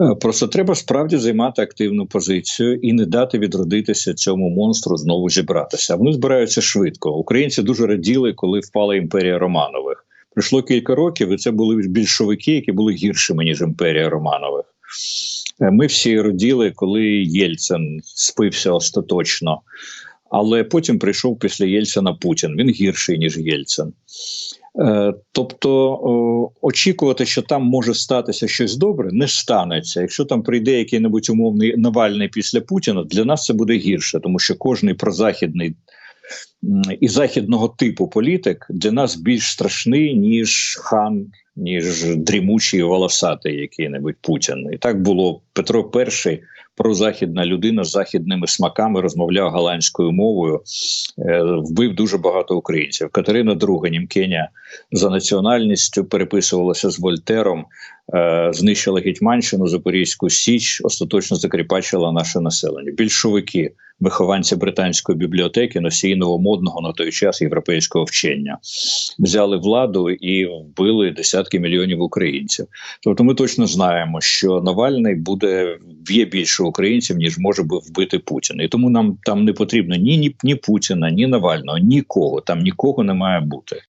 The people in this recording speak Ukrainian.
Е, Просто треба справді займати активну позицію і не дати відродитися цьому монстру знову зібратися. Вони збираються швидко. Українці дуже раділи, коли впала імперія Романових. Пройшло кілька років, і це були більшовики, які були гіршими ніж імперія Романових. Е, Ми всі раділи, коли Єльцин спився остаточно. Але потім прийшов після Єльцина Путін. Він гірший ніж Єльцин. Е, Тобто очікувати, що там може статися щось добре, не станеться. Якщо там прийде який-небудь умовний Навальний після Путіна, для нас це буде гірше, тому що кожний прозахідний і західного типу політик для нас більш страшний, ніж хан, ніж дрімучий волосатий який-небудь Путін. І так було Петро І, прозахідна людина з західними смаками, розмовляв голландською мовою, е, вбив дуже багато українців. Катерина II, Німкеня за національністю переписувалася з Вольтером, е, знищила Гетьманщину, Запорізьку Січ, остаточно закріпачила наше населення. Більшовики, вихованці британської бібліотеки, носії новомодного на той час європейського вчення, взяли владу і вбили десятки мільйонів українців. Тобто, ми точно знаємо, що Навальний буде є більше українців, ніж може би вбити Путін. І тому нам там не потрібно ні, ні, ні Путіна, ні Навального, нікого. Там нікого не має бути.